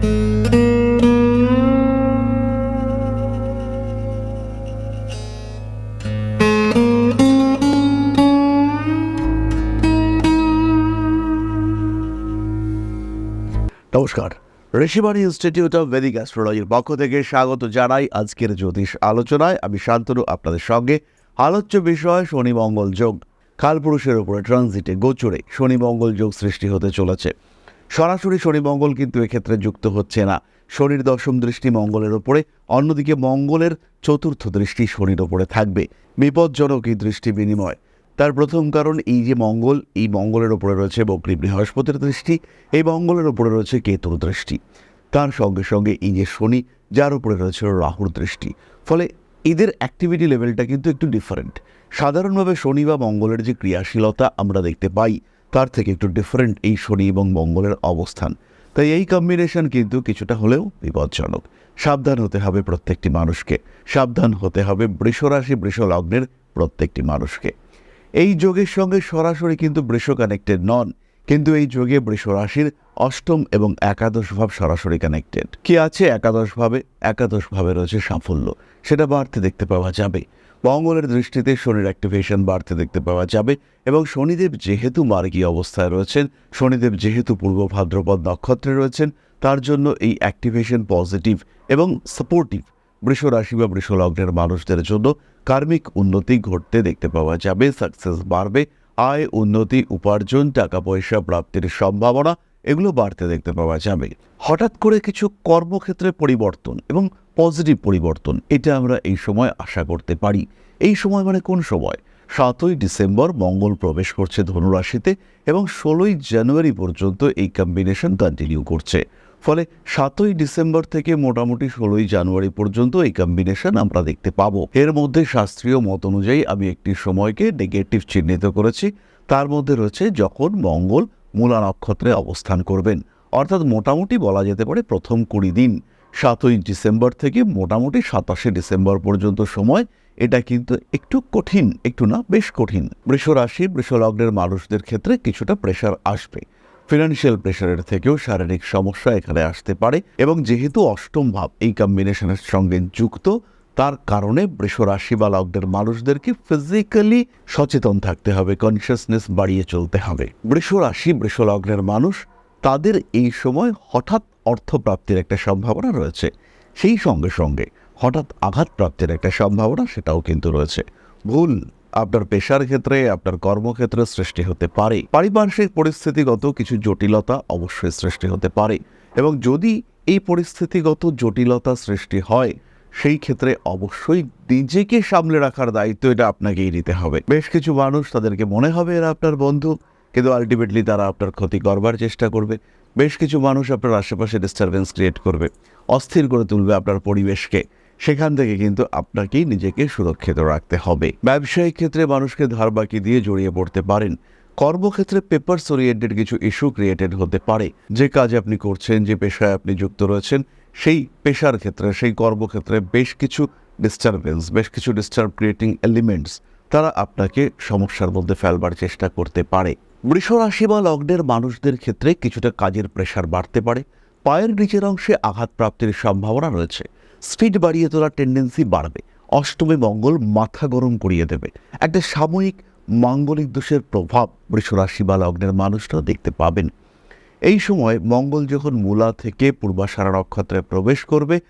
নমস্কার। Rishibani institute of Vedic অ্যাস্ট্রোলজির পক্ষ থেকে স্বাগত জানাই আজকের জ্যোতিষ আলোচনায়। আমি শান্তনু, আপনাদের সঙ্গে আলোচ্য বিষয় শনি মঙ্গল যোগ কালপুরুষের উপরে ট্রানজিটে গোচরে শনি মঙ্গল যোগ সৃষ্টি হতে চলেছে। সরাসরি শনি মঙ্গল কিন্তু এক্ষেত্রে যুক্ত হচ্ছে না। শনির দশম দৃষ্টি মঙ্গলের ওপরে, অন্যদিকে মঙ্গলের চতুর্থ দৃষ্টি শনির ওপরে থাকবে। বিপজ্জনক এই দৃষ্টি বিনিময়। তার প্রথম কারণ এই যে মঙ্গল, এই মঙ্গলের ওপরে রয়েছে বক্রী বৃহস্পতির দৃষ্টি, এই মঙ্গলের ওপরে রয়েছে কেতুর দৃষ্টি। তার সঙ্গে সঙ্গে এই যে শনি, যার উপরে রয়েছে রাহুর দৃষ্টি। ফলে এদের অ্যাক্টিভিটি লেভেলটা কিন্তু একটু ডিফারেন্ট সাধারণভাবে শনি বা মঙ্গলের যে ক্রিয়াশীলতা আমরা দেখতে পাই তার থেকে একটু ডিফারেন্ট এই শনি এবং মঙ্গলের অবস্থান। তাই এই কম্বিনেশন কিন্তু কিছুটা হলেও বিপজ্জনক। সাবধান হতে হবে প্রত্যেকটি মানুষকে। সাবধান হতে হবে বৃষরাশি বৃষলগ্নের প্রত্যেকটি মানুষকে। এই যোগের সঙ্গে সরাসরি কিন্তু বৃষ কানেক্টেড নন, কিন্তু এই যোগে বৃষ রাশির অষ্টম এবং একাদশ ভাব সরাসরি কানেক্টেড কি আছে একাদশ ভাবে? একাদশ ভাবে রয়েছে সাফল্য। সেটা বাড়তে দেখতে পাওয়া যাবে। মঙ্গলের দৃষ্টিতে শনির অ্যাক্টিভেশন বাড়তে দেখতে পাওয়া যাবে এবং শনিদেব যেহেতু মার্গী অবস্থায় রয়েছেন, শনিদেব যেহেতু পূর্ব ভাদ্রপদ নক্ষত্রে রয়েছেন, তার জন্য এই অ্যাক্টিভেশন পজিটিভ এবং সাপোর্টিভ বৃষ রাশি বা বৃষ লগ্নের মানুষদের জন্য কার্মিক উন্নতি ঘটতে দেখতে পাওয়া যাবে সাকসেস বাড়বে, আয়, উন্নতি, উপার্জন, টাকা পয়সা প্রাপ্তির সম্ভাবনা এগুলো বাড়তে দেখতে পাওয়া যাবে। হঠাৎ করে কিছু কর্মক্ষেত্রে পরিবর্তন এবং পজিটিভ পরিবর্তন, এটা আমরা এই সময় আশা করতে পারি। এই সময় মানে কোন সময়? সাতই ডিসেম্বর মঙ্গল প্রবেশ করছে ধনুরাশিতে এবং ষোলোই জানুয়ারি পর্যন্ত এই কম্বিনেশন কন্টিনিউ করছে। ফলে সাতই ডিসেম্বর থেকে মোটামুটি ষোলোই জানুয়ারি পর্যন্ত এই কম্বিনেশন আমরা দেখতে পাবো। এর মধ্যে শাস্ত্রীয় মত অনুযায়ী আমি একটি সময়কে নেগেটিভ চিহ্নিত করেছি। তার মধ্যে রয়েছে যখন মঙ্গল মূলা নক্ষত্রে অবস্থান করবেন। অর্থাৎ মোটামুটি বলা যেতে পারে প্রথম কুড়ি দিন। সাতই ডিসেম্বর থেকে মোটামুটি সাতাশে ডিসেম্বর পর্যন্ত সময়। এটা কিন্তু একটু কঠিন, একটু না, বেশ কঠিন। বৃষ রাশি বৃষলগ্নের মানুষদের ক্ষেত্রে কিছুটা প্রেশার আসবে। ফিনান্সিয়াল প্রেশারের থেকেও শারীরিক সমস্যা এখানে আসতে পারে এবং যেহেতু অষ্টম ভাব এই কম্বিনেশনের সঙ্গে যুক্ত, তার কারণে বৃষ রাশি বা লগ্নের মানুষদেরকে ফিজিক্যালি সচেতন থাকতে হবে কনসিয়াসনেস বাড়িয়ে চলতে হবে। বৃষ রাশি, বৃষ লগ্নের মানুষ, তাদের এই সময় হঠাৎ অর্থপ্রাপ্তির একটা সম্ভাবনা রয়েছে। সেই সঙ্গে সঙ্গে হঠাৎ আঘাতপ্রাপ্তির একটা সম্ভাবনা সেটাও কিন্তু রয়েছে। ভুল আপনার পেশার ক্ষেত্রে, আপনার কর্মক্ষেত্রে সৃষ্টি হতে পারে। পারিপার্শ্বিক পরিস্থিতিগত কিছু জটিলতা অবশ্যই সৃষ্টি হতে পারে এবং যদি এই পরিস্থিতিগত জটিলতা সৃষ্টি হয়, সেই ক্ষেত্রে অবশ্যই নিজেকে সামলে রাখার দায়িত্ব এটা আপনাকেই নিতে হবে। বেশ কিছু মানুষ তাদেরকে মনে হবে এরা আপনার বন্ধু, কিন্তু আলটিমেটলি তারা আপনার ক্ষতি করবার চেষ্টা করবে। বেশ কিছু মানুষ আপনার আশেপাশে ডিস্টারবেন্স ক্রিয়েট করবে, অস্থির করে তুলবে আপনার পরিবেশকে। সেখান থেকে কিন্তু আপনাকেই নিজেকে সুরক্ষিত রাখতে হবে। ব্যবসায়িক ক্ষেত্রে মানুষকে ধার বাকি দিয়ে জড়িয়ে পড়তে পারেন। কর্মক্ষেত্রে পেপারস ওরিয়েন্টেড কিছু ইস্যু ক্রিয়েটেড হতে পারে। যে কাজ আপনি করছেন, যে পেশায় আপনি যুক্ত রয়েছেন, সেই পেশার ক্ষেত্রে, সেই কর্মক্ষেত্রে বেশ কিছু ডিস্টারবেন্স বেশ কিছু ডিস্টার্ব ক্রিয়েটিং এলিমেন্টস তারা আপনাকে সমস্যার মধ্যে ফেলবার চেষ্টা করতে পারে। বৃষ রাশি বা লগ্নের মানুষদের ক্ষেত্রে কিছুটা কাজের প্রেশার বাড়তে পারে। পায়ের নিচের অংশে আঘাত প্রাপ্তির সম্ভাবনা রয়েছে। স্পিড বাড়িয়ে তোলার টেন্ডেন্সি বাড়বে। অষ্টমী মঙ্গল মাথা গরম করিয়ে দেবে। একটা সাময়িক মাঙ্গলিক দোষের প্রভাব বৃষরাশি বা লগ্নের মানুষরা দেখতে পাবেন। এই সময় মঙ্গল যখন মূলা থেকে পূর্বাষাঢ়া নক্ষত্রে প্রবেশ করবে,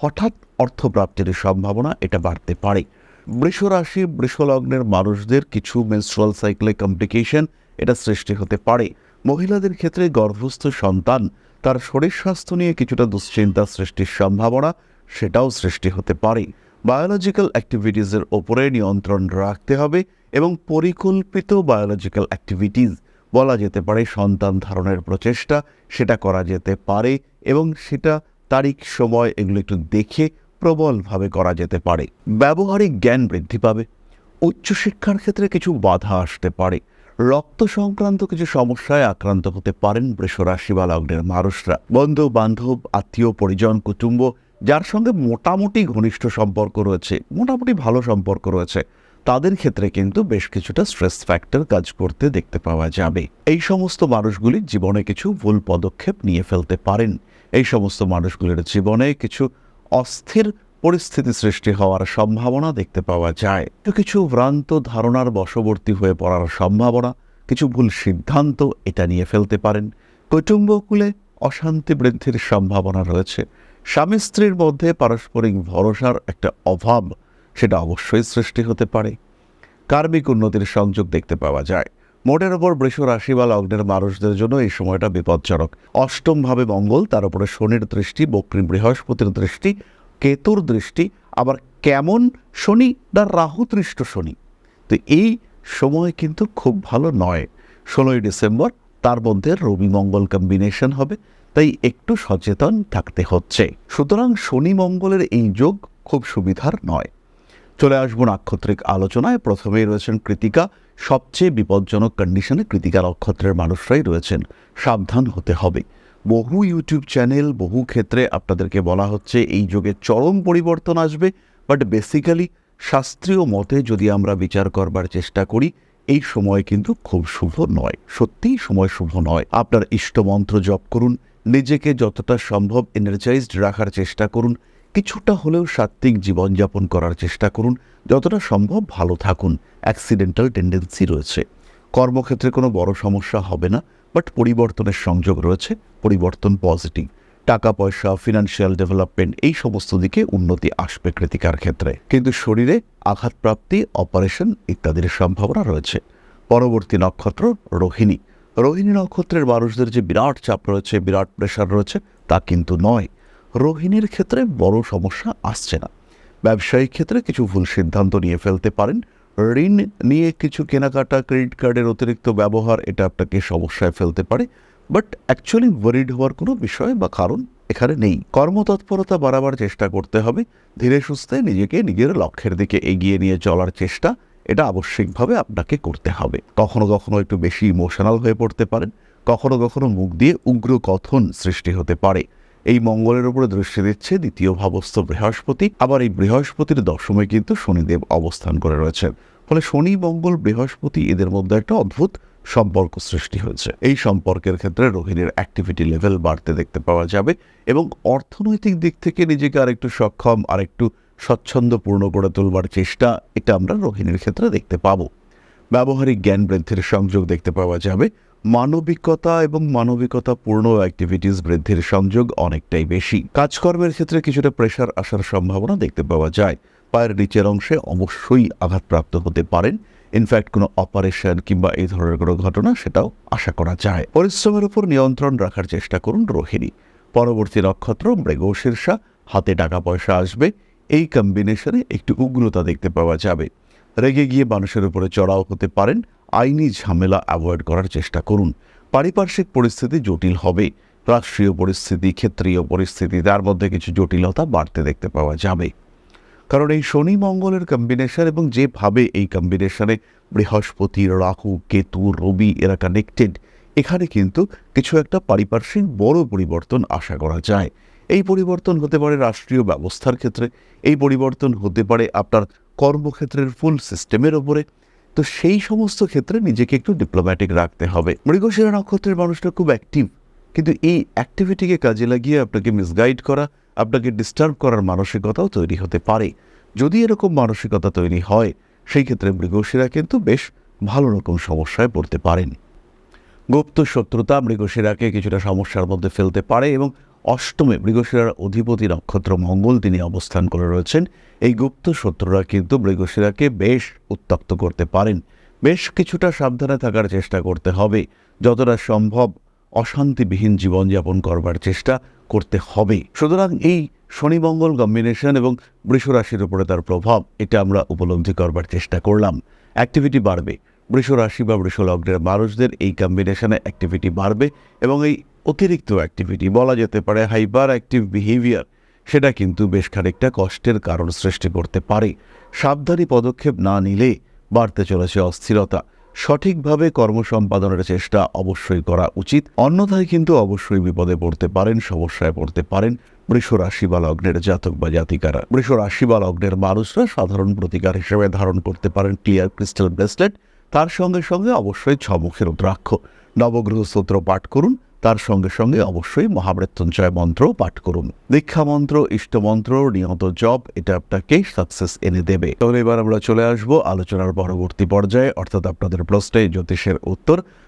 হঠাৎ অর্থপ্রাপ্তির সম্ভাবনা এটা বাড়তে পারে। বৃষরাশি, বৃষলগ্নের মানুষদের কিছু মেনস্ট্রুয়াল সাইকেলে কমপ্লিকেশন এটা সৃষ্টি হতে পারে। মহিলাদের ক্ষেত্রে গর্ভস্থ সন্তান তার শরীর স্বাস্থ্য নিয়ে কিছুটা দুশ্চিন্তা সৃষ্টির সম্ভাবনা সেটাও সৃষ্টি হতে পারে। বায়োলজিক্যাল অ্যাক্টিভিটিসের ওপরে নিয়ন্ত্রণ রাখতে হবে এবং পরিকল্পিত বায়োলজিক্যাল অ্যাক্টিভিটিস বলা যেতে পারে সন্তান ধারণের প্রচেষ্টা সেটা করা যেতে পারে এবং সেটা তারিখ, সময় এগুলো একটু দেখে প্রবলভাবে করা যেতে পারে। ব্যবহারিক জ্ঞান বৃদ্ধি পাবে। উচ্চশিক্ষার ক্ষেত্রে কিছু বাধা আসতে পারে। রক্ত সংক্রান্ত কিছু সমস্যায় আক্রান্ত হতে পারেন বৃষরাশি বা লগ্নের মানুষরা। বন্ধু, বান্ধব, আত্মীয়, পরিজন, কুটুম্ব, যার সঙ্গে মোটামুটি ঘনিষ্ঠ সম্পর্ক রয়েছে, মোটামুটি ভালো সম্পর্ক রয়েছে, তাদের ক্ষেত্রে কিন্তু বেশ কিছুটা স্ট্রেস ফ্যাক্টর কাজ করতে দেখতে পাওয়া যাবে। এই সমস্ত মানুষগুলি জীবনে কিছু ভুল পদক্ষেপ নিয়ে ফেলতে পারেন। এই সমস্ত মানুষগুলির জীবনে কিছু অস্থির পরিস্থিতি সৃষ্টি হওয়ার সম্ভাবনা দেখতে পাওয়া যায়। কিছু কিছু ভ্রান্ত ধারণার বশবর্তী হয়ে পড়ার সম্ভাবনা, কিছু ভুল সিদ্ধান্ত এটা নিয়ে ফেলতে পারেন। কুটুম্বকুলে অশান্তি বৃদ্ধির সম্ভাবনা রয়েছে। স্বামী স্ত্রীর মধ্যে পারস্পরিক ভরসার একটা অভাব, সেটা অবশ্যই সৃষ্টি হতে পারে। কার্মিক উন্নতির সংযোগ দেখতে পাওয়া যায়। মোটের ওপর বৃষ রাশি বা লগ্নের মানুষদের জন্য এই সময়টা বিপজ্জনক। অষ্টমভাবে মঙ্গল, তার উপরে শনির দৃষ্টি বক্রী বৃহস্পতির দৃষ্টি, কেতুর দৃষ্টি, আবার কেমন শনি না রাহুদৃষ্ট শনি। তো এই সময় কিন্তু খুব ভালো নয়। ষোলোই ডিসেম্বর, তার মধ্যে রবি মঙ্গল কম্বিনেশন হবে, তাই একটু সচেতন থাকতে হচ্ছে। সুতরাং শনি মঙ্গলের এই যোগ খুব সুবিধার নয়। চলে আসব নাক্ষত্রিক আলোচনায়। প্রথমেই রয়েছেন কৃতিকা। সবচেয়ে বিপজ্জনক কন্ডিশনে কৃতিকা নক্ষত্রের মানুষরাই রয়েছেন। সাবধান হতে হবে। বহু ইউটিউব চ্যানেল বহু ক্ষেত্রে আপনাদেরকে বলা হচ্ছে, এই যুগে চরম পরিবর্তন আসবে বাট বেসিক্যালি শাস্ত্রীয় মতে যদি আমরা বিচার করবার চেষ্টা করি, এই সময় কিন্তু খুব শুভ নয়। সত্যিই সময় শুভ নয়। আপনার ইষ্টমন্ত্র জপ করুন, নিজেকে যতটা সম্ভব এনার্জাইজড রাখার চেষ্টা করুন কিছুটা হলেও সাত্ত্বিক জীবনযাপন করার চেষ্টা করুন। যতটা সম্ভব ভালো থাকুন। অ্যাক্সিডেন্টাল টেন্ডেন্সি রয়েছে। কর্মক্ষেত্রে কোনো বড় সমস্যা হবে না বাট পরিবর্তনের সংযোগ রয়েছে, পরিবর্তন পজিটিভ টাকা, পয়সা ফিনান্সিয়াল ডেভেলপমেন্ট এই সমস্ত দিকে উন্নতি আসবে কৃতিকার ক্ষেত্রে। কিন্তু শরীরে আঘাতপ্রাপ্তি অপারেশন ইত্যাদির সম্ভাবনা রয়েছে। পরবর্তী নক্ষত্র রোহিণী। রোহিণী নক্ষত্রের মানুষদের যে বিরাট চাপ রয়েছে, বিরাট প্রেশার রয়েছে, তা কিন্তু নয়। রোহিণীর ক্ষেত্রে বড় সমস্যা আসছে না। ব্যবসায়িক ক্ষেত্রে কিছু ভুল সিদ্ধান্ত নিয়ে ফেলতে পারেন। ঋণ নিয়ে কিছু কেনাকাটা, ক্রেডিট কার্ডের অতিরিক্ত ব্যবহার, এটা আপনাকে সমস্যায় ফেলতে পারে। বাট অ্যাকচুয়ালি ওয়ারিড হওয়ার কোনো বিষয় বা কারণ এখানে নেই। কর্মতৎপরতা বাড়াবার চেষ্টা করতে হবে। ধীরে সুস্থে নিজেকে নিজের লক্ষ্যের দিকে এগিয়ে নিয়ে চলার চেষ্টা, এটা আবশ্যিকভাবে আপনাকে করতে হবে। কখনো কখনো একটু বেশি ইমোশনাল হয়ে পড়তে পারেন। কখনো কখনো মুখ দিয়ে উগ্র কথন সৃষ্টি হতে পারে। এই মঙ্গলের উপরে দৃষ্টি দিচ্ছে দ্বিতীয় ভাবস্থ বৃহস্পতি। আবার এই বৃহস্পতির দশমে কিন্তু শনিদেব অবস্থান করে রয়েছেন। ফলে শনি, মঙ্গল, বৃহস্পতি এদের মধ্যে একটা অদ্ভুত সম্পর্ক সৃষ্টি হয়েছে। এই সম্পর্কের ক্ষেত্রে রোহিণীর অ্যাক্টিভিটি লেভেল বাড়তে দেখতে পাওয়া যাবে এবং অর্থনৈতিক দিক থেকে নিজেকে আরেকটু সক্ষম, আরেকটু স্বচ্ছন্দপূর্ণ করে তোলবার চেষ্টা এটা আমরা রোহিণীর ক্ষেত্রে দেখতে পাবো। ব্যবহারিক জ্ঞান বৃদ্ধির সংযোগ দেখতে পাওয়া যাবে। মানবিকতা এবং মানবিকতা পূর্ণ অ্যাক্টিভিটিস বৃদ্ধির সংযোগ অনেকটাই বেশি। কাজকর্মের ক্ষেত্রে কিছুটা প্রেশার আসার সম্ভাবনা দেখতে পাওয়া যায়। পায়ের নিচের অংশে অবশ্যই আঘাতপ্রাপ্ত হতে পারেন। ইনফ্যাক্ট কোনো অপারেশন কিংবা এই ধরনের কোনো ঘটনা সেটাও আশা করা যায়। পরিশ্রমের উপর নিয়ন্ত্রণ রাখার চেষ্টা করুন রোহিণী। পরবর্তী নক্ষত্র, মৃগ শীর্ষা, হাতে টাকা পয়সা আসবে। এই কম্বিনেশনে একটু উগ্রতা দেখতে পাওয়া যাবে। রেগে গিয়ে মানুষের উপরে চড়াও হতে পারেন। আইনি ঝামেলা অ্যাভয়েড করার চেষ্টা করুন। পারিপার্শ্বিক পরিস্থিতি জটিল হবে। রাষ্ট্রীয় পরিস্থিতি, ক্ষেত্রীয় পরিস্থিতি, তার মধ্যে কিছু জটিলতা বাড়তে দেখতে পাওয়া যাবে। কারণ এই শনি মঙ্গলের কম্বিনেশন এবং যেভাবে এই কম্বিনেশনে বৃহস্পতি, রাহু, কেতু, রবি এরা কানেক্টেড এখানে কিন্তু কিছু একটা পারিপার্শ্বিক বড় পরিবর্তন আশা করা যায়। এই পরিবর্তন হতে পারে রাষ্ট্রীয় ব্যবস্থার ক্ষেত্রে, এই পরিবর্তন হতে পারে আপনার কর্মক্ষেত্রের ফুল সিস্টেমের ওপরে তো সেই সমস্ত ক্ষেত্রে নিজেকে একটু ডিপ্লোম্যাটিক রাখতে হবে। মৃগশিরা নক্ষত্রের মানুষটা খুব অ্যাক্টিভ কিন্তু এই অ্যাক্টিভিটিকে কাজে লাগিয়ে আপনাকে মিসগাইড করা, আপনাকে ডিস্টার্ব করার মানসিকতাও তৈরি হতে পারে। যদি এরকম মানসিকতা তৈরি হয়, সেই ক্ষেত্রে মৃগশিরা কিন্তু বেশ ভালো রকম সমস্যায় পড়তে পারেন। গুপ্ত শত্রুতা মৃগশিরাকে কিছুটা সমস্যার মধ্যে ফেলতে পারে এবং অষ্টমে মৃগশিরার অধিপতি নক্ষত্র মঙ্গল তিনি অবস্থান করে রয়েছেন। এই গুপ্ত শত্রুরা কিন্তু মৃগশিরাকে বেশ উত্তপ্ত করতে পারেন। বেশ কিছুটা সাবধানে থাকার চেষ্টা করতে হবে। যতটা সম্ভব অশান্তিবিহীন জীবনযাপন করবার চেষ্টা করতে হবে। সুতরাং এই শনি মঙ্গল কম্বিনেশন এবং বৃষ রাশির উপরে তার প্রভাব, এটা আমরা উপলব্ধি করবার চেষ্টা করলাম। অ্যাক্টিভিটি বাড়বে। বৃষ রাশি বা বৃষ লগ্নের মানুষদের এই কম্বিনেশনে অ্যাক্টিভিটি বাড়বে এবং এই অতিরিক্ত অ্যাক্টিভিটি বলা যেতে পারে হাইপার অ্যাক্টিভ বিহেভিয়ার সেটা কিন্তু বেশ খানিকটা কষ্টের কারণ সৃষ্টি করতে পারে। সাবধানী পদক্ষেপ না নিলে বাড়তে চলেছে অস্থিরতা। সঠিকভাবে কর্ম সম্পাদনের চেষ্টা অবশ্যই করা উচিত। অন্যথায় কিন্তু অবশ্যই বিপদে পড়তে পারেন, সমস্যায় পড়তে পারেন। বৃষ রাশি বা লগ্নের জাতক বা জাতিকারা। বৃষ রাশি বা লগ্নের মানুষরা সাধারণ প্রতিকার হিসেবে ধারণ করতে পারেন ক্লিয়ার ক্রিস্টাল ব্রেসলেট তার সঙ্গে সঙ্গে অবশ্যই ছমুখের দ্রাক্ষ নবগ্রহ স্তোত্র পাঠ করুন। তার সঙ্গে সঙ্গে অবশ্যই মহামৃত্যুঞ্জয় মন্ত্র পাঠ করুন। দীক্ষা মন্ত্র ইষ্টমন্ত্র নিয়ত জব এটা আপনাকে সাকসেস এনে দেবে। তাহলে এবার আমরা চলে আসব আলোচনার পরবর্তী পর্যায়ে। অর্থাৎ আপনাদের প্রশ্নে জ্যোতিষের উত্তর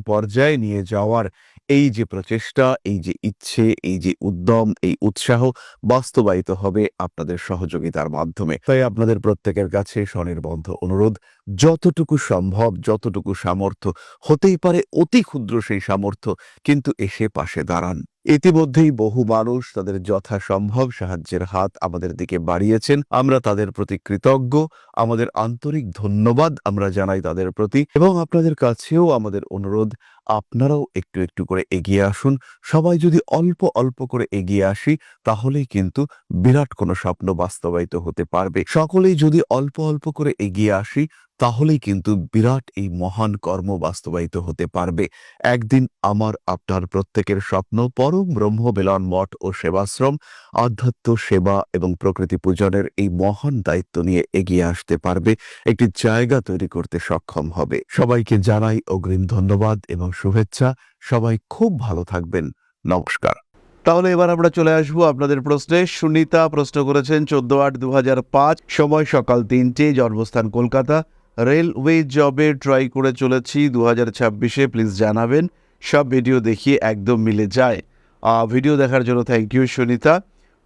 পর্যায়ে নিয়ে যাওয়ার এই যে প্রচেষ্টা, এই যে ইচ্ছে, এই যে উদ্যম, এই উৎসাহ বাস্তবায়িত হবে আপনাদের সহযোগিতার মাধ্যমে। তাই আপনাদের প্রত্যেকের কাছে স্বনির্বন্ধ অনুরোধ যতটুকু সম্ভব, যতটুকু সামর্থ্য, হতেই পারে অতি ক্ষুদ্র সেই সামর্থ্য, কিন্তু এসে পাশে দাঁড়ান। ইতিমধ্যেই বহু মানুষ তাদের যথাসম্ভব সাহায্যের হাত আমাদের দিকে বাড়িয়েছেন। আমরা তাদের প্রতি কৃতজ্ঞ, আমাদের আন্তরিক ধন্যবাদ আমরা জানাই তাদের প্রতি এবং আপনাদের কাছেও আমাদের অনুরোধ, আপনারাও একটু একটু করে এগিয়ে আসুন। সবাই যদি অল্প অল্প করে এগিয়ে আসি, তাহলেই কিন্তু বিরাট কোনো স্বপ্ন বাস্তবায়িত হতে পারবে। সকলেই যদি অল্প অল্প করে এগিয়ে আসি তাহলেই কিন্তু বিরাট এই মহান কর্ম বাস্তবায়িত হতে পারবে। একদিন আমার, আপনার প্রত্যেকের স্বপ্ন পরম ব্রহ্ম বেলন মঠ ও সেবাশ্রম, আধ্যাত্ম সেবা এবং প্রকৃতি পূজনের এই মহান দায়িত্ব নিয়ে এগিয়ে আসতে পারবে। একটি জায়গা তৈরি করতে সক্ষম হবে। সবাইকে জানাই অগ্রিম ধন্যবাদ এবং শুভেচ্ছা। সবাই খুব ভালো থাকবেন। নমস্কার। তাহলে এবার আমরা চলে আসব আপনাদের প্রশ্নে। সুনিতা প্রশ্ন করেছেন, চোদ্দ আট দু সময় সকাল তিনটে, জন্মস্থান কলকাতা। রেলওয়ে জবে ট্রাই করে চলেছি দু হাজার ছাব্বিশে প্লিজ জানাবেন। সব ভিডিও দেখিয়ে একদম মিলে যায়। ভিডিও দেখার জন্য থ্যাংক ইউ সুনিতা।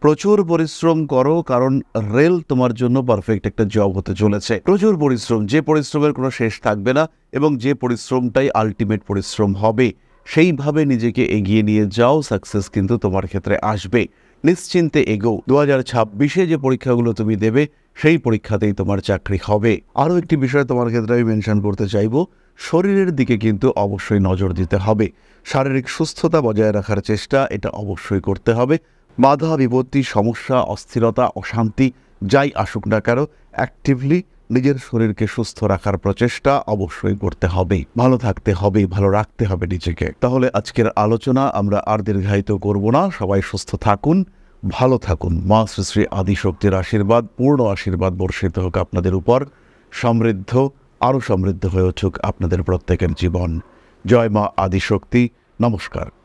প্রচুর পরিশ্রম করো, কারণ রেল তোমার জন্য পারফেক্ট একটা জব হতে চলেছে। প্রচুর পরিশ্রম, যে পরিশ্রমের কোনো শেষ থাকবে না, এবং যে পরিশ্রমটাই আলটিমেট পরিশ্রম হবে, সেইভাবে নিজেকে এগিয়ে নিয়ে যাও সাকসেস কিন্তু তোমার ক্ষেত্রে আসবে। নিশ্চিন্তে এগো দু হাজার ছাব্বিশে যে পরীক্ষাগুলো তুমি দেবে সেই পরীক্ষাতেই তোমার চাকরি হবে। আরও একটি বিষয় তোমার ক্ষেত্রে আমি মেনশন করতে চাইব, শরীরের দিকে কিন্তু অবশ্যই নজর দিতে হবে। শারীরিক সুস্থতা বজায় রাখার চেষ্টা, এটা অবশ্যই করতে হবে। বাধা, বিপত্তি, সমস্যা, অস্থিরতা, অশান্তি, যাই আসুক না কেন অ্যাক্টিভলি নিজের শরীরকে সুস্থ রাখার প্রচেষ্টা অবশ্যই করতে হবে। ভালো থাকতে হবে, ভালো রাখতে হবে নিজেকে। তাহলে আজকের আলোচনা আমরা আর দীর্ঘায়িত করব না। সবাই সুস্থ থাকুন। ভালো থাকুন। মা শ্রী আদিশক্তির আশীর্বাদ, পূর্ণ আশীর্বাদ বর্ষিত হোক আপনাদের উপর। সমৃদ্ধ, আরও সমৃদ্ধ হয়ে উঠুক আপনাদের প্রত্যেকের জীবন। জয় মা আদিশক্তি। নমস্কার।